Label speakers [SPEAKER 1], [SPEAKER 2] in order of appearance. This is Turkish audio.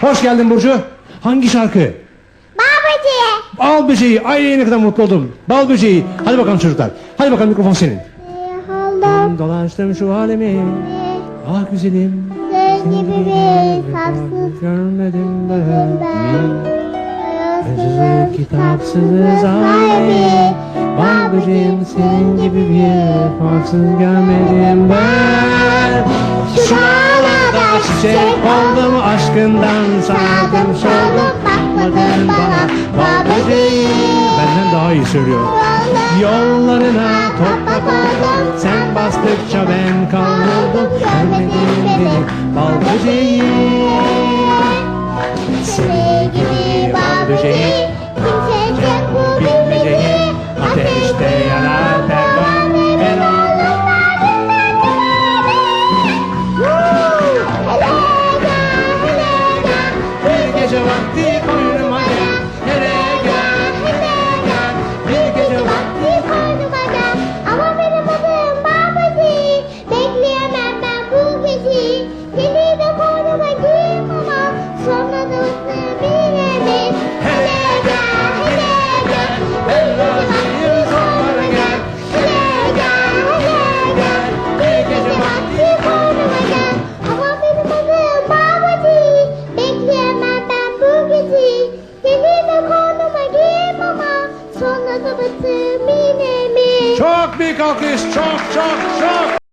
[SPEAKER 1] Hoş geldin Burcu. Hangi şarkı?
[SPEAKER 2] Babacı.
[SPEAKER 1] Bal böceği. Ay ne kadar mutlu oldum. Bal böceği. Hadi bakalım çocuklar. Hadi bakalım mikrofon senin.
[SPEAKER 2] Halım
[SPEAKER 1] Dolaştım şu halimi. Ah güzelim.
[SPEAKER 2] sen gibi bir tatsız
[SPEAKER 1] Görmedim ben. Acısız kitapsızız halimi. Bal böceğim senin gibi bir farksız görmedim ben. Oldum aşkından sardım soldum bakmadın bana. Böceği benden daha iyi söylüyor. Yollarına toprak oldum Sen bastıkça ben kavruldum. Görmedin beni bal Çok büyük alkış çok çok çok